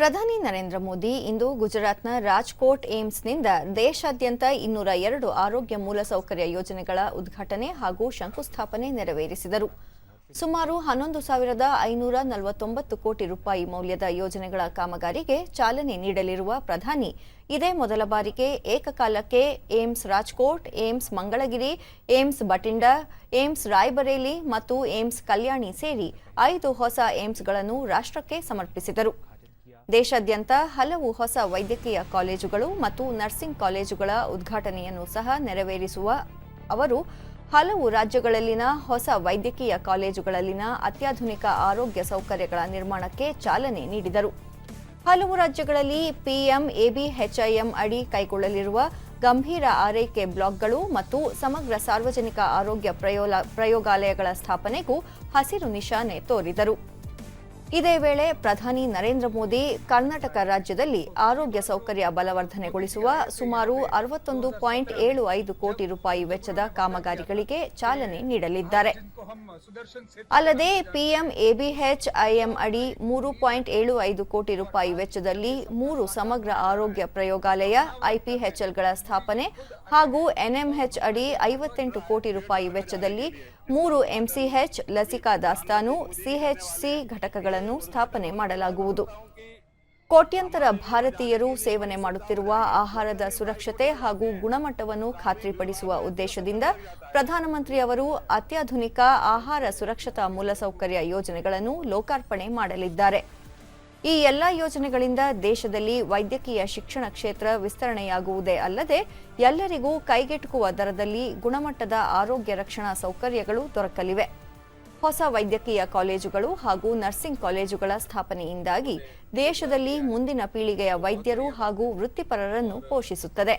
ಪ್ರಧಾನಿ ನರೇಂದ್ರ ಮೋದಿ ಇಂದು ಗುಜರಾತ್ನ ರಾಜ್ಕೋಟ್ ಏಮ್ಸ್ನಿಂದ ದೇಶಾದ್ಯಂತ ಇನ್ನೂರ ಎರಡು ಆರೋಗ್ಯ ಮೂಲಸೌಕರ್ಯ ಯೋಜನೆಗಳ ಉದ್ಘಾಟನೆ ಹಾಗೂ ಶಂಕುಸ್ಥಾಪನೆ ನೆರವೇರಿಸಿದರು. ಸುಮಾರು ಹನ್ನೊಂದು ಸಾವಿರದ ಐನೂರ ನಲವತ್ತೊಂಬತ್ತು ಕೋಟಿ ರೂಪಾಯಿ ಮೌಲ್ಯದ ಯೋಜನೆಗಳ ಕಾಮಗಾರಿಗೆ ಚಾಲನೆ ನೀಡಲಿರುವ ಪ್ರಧಾನಿ, ಇದೇ ಮೊದಲ ಬಾರಿಗೆ ಏಕಕಾಲಕ್ಕೆ AIIMS Rajkot, AIIMS Mangalagiri, AIIMS Bathinda AIIMS Raebareli ಮತ್ತು ಏಮ್ಸ್ ಕಲ್ಯಾಣಿ ಸೇರಿ ಐದು ಹೊಸ ಏಮ್ಸ್ಗಳನ್ನು ರಾಷ್ಟ್ರಕ್ಕೆ ಸಮರ್ಪಿಸಿದರು. ದೇಶಾದ್ಯಂತ ಹಲವು ಹೊಸ ವೈದ್ಯಕೀಯ ಕಾಲೇಜುಗಳು ಮತ್ತು ನರ್ಸಿಂಗ್ ಕಾಲೇಜುಗಳ ಉದ್ಘಾಟನೆಯನ್ನು ಸಹ ನೆರವೇರಿಸುವ ಅವರು, ಹಲವು ರಾಜ್ಯಗಳಲ್ಲಿನ ಹೊಸ ವೈದ್ಯಕೀಯ ಕಾಲೇಜುಗಳಲ್ಲಿನ ಅತ್ಯಾಧುನಿಕ ಆರೋಗ್ಯ ಸೌಕರ್ಯಗಳ ನಿರ್ಮಾಣಕ್ಕೆ ಚಾಲನೆ ನೀಡಿದರು. ಹಲವು ರಾಜ್ಯಗಳಲ್ಲಿ ಪಿಎಂ ಎಬಿಎಚ್ಐಎಂ ಅಡಿ ಕೈಗೊಳ್ಳಲಿರುವ ಗಂಭೀರ ಆರೈಕೆ ಬ್ಲಾಕ್ಗಳು ಮತ್ತು ಸಮಗ್ರ ಸಾರ್ವಜನಿಕ ಆರೋಗ್ಯ ಪ್ರಯೋಗಾಲಯಗಳ ಸ್ಥಾಪನೆಗೂ ಹಸಿರು ನಿಶಾನೆ ತೋರಿದರು. ಇದೇ ವೇಳೆ ಪ್ರಧಾನಿ ನರೇಂದ್ರ ಮೋದಿ ಕರ್ನಾಟಕ ರಾಜ್ಯದಲ್ಲಿ ಆರೋಗ್ಯ ಸೌಕರ್ಯ ಬಲವರ್ಧನೆಗೊಳಿಸುವ ಸುಮಾರು ಅರವತ್ತೊಂದು ಪಾಯಿಂಟ್ ಏಳು ಐದು ಕೋಟಿ ರೂಪಾಯಿ ವೆಚ್ಚದ ಕಾಮಗಾರಿಗಳಿಗೆ ಚಾಲನೆ ನೀಡಲಿದ್ದಾರೆ. ಅಲ್ಲದೆ ಪಿಎಂ ಎಬಿಎಚ್ಐಎಂ ಅಡಿ ಮೂರು ಪಾಯಿಂಟ್ ಏಳು ಐದು ಕೋಟಿ ರೂಪಾಯಿ ವೆಚ್ಚದಲ್ಲಿ ಮೂರು ಸಮಗ್ರ ಆರೋಗ್ಯ ಪ್ರಯೋಗಾಲಯ ಐಪಿಎಚ್ಎಲ್ಗಳ ಸ್ಥಾಪನೆ ಹಾಗೂ ಎನ್ಎಂಎಚ್ ಅಡಿ ಐವತ್ತೆಂಟು ಕೋಟಿ ರೂಪಾಯಿ ವೆಚ್ಚದಲ್ಲಿ ಮೂರು ಎಂಸಿಎಚ್ ಲಸಿಕಾ ದಾಸ್ತಾನು ಸಿಎಚ್ಸಿ ಘಟಕಗಳನ್ನು ಸ್ಥಾಪನೆ ಮಾಡಲಾಗುವುದು. ಕೋಟ್ಯಂತರ ಭಾರತೀಯರು ಸೇವನೆ ಮಾಡುತ್ತಿರುವ ಆಹಾರದ ಸುರಕ್ಷತೆ ಹಾಗೂ ಗುಣಮಟ್ಟವನ್ನು ಖಾತ್ರಿಪಡಿಸುವ ಉದ್ದೇಶದಿಂದ ಪ್ರಧಾನಮಂತ್ರಿ ಅವರು ಅತ್ಯಾಧುನಿಕ ಆಹಾರ ಸುರಕ್ಷತಾ ಮೂಲಸೌಕರ್ಯ ಯೋಜನೆಗಳನ್ನು ಲೋಕಾರ್ಪಣೆ ಮಾಡಲಿದ್ದಾರೆ. ಈ ಎಲ್ಲ ಯೋಜನೆಗಳಿಂದ ದೇಶದಲ್ಲಿ ವೈದ್ಯಕೀಯ ಶಿಕ್ಷಣ ಕ್ಷೇತ್ರ ವಿಸ್ತರಣೆಯಾಗುವುದೇ ಅಲ್ಲದೆ ಎಲ್ಲರಿಗೂ ಕೈಗೆಟುಕುವ ದರದಲ್ಲಿ ಗುಣಮಟ್ಟದ ಆರೋಗ್ಯ ರಕ್ಷಣಾ ಸೌಕರ್ಯಗಳು ದೊರಕಲಿವೆ. ಹೊಸ ವೈದ್ಯಕೀಯ ಕಾಲೇಜುಗಳು ಹಾಗೂ ನರ್ಸಿಂಗ್ ಕಾಲೇಜುಗಳ ಸ್ಥಾಪನೆಯಿಂದಾಗಿ ದೇಶದಲ್ಲಿ ಮುಂದಿನ ಪೀಳಿಗೆಯ ವೈದ್ಯರು ಹಾಗೂ ವೃತ್ತಿಪರರನ್ನು ಪೋಷಿಸುತ್ತದೆ.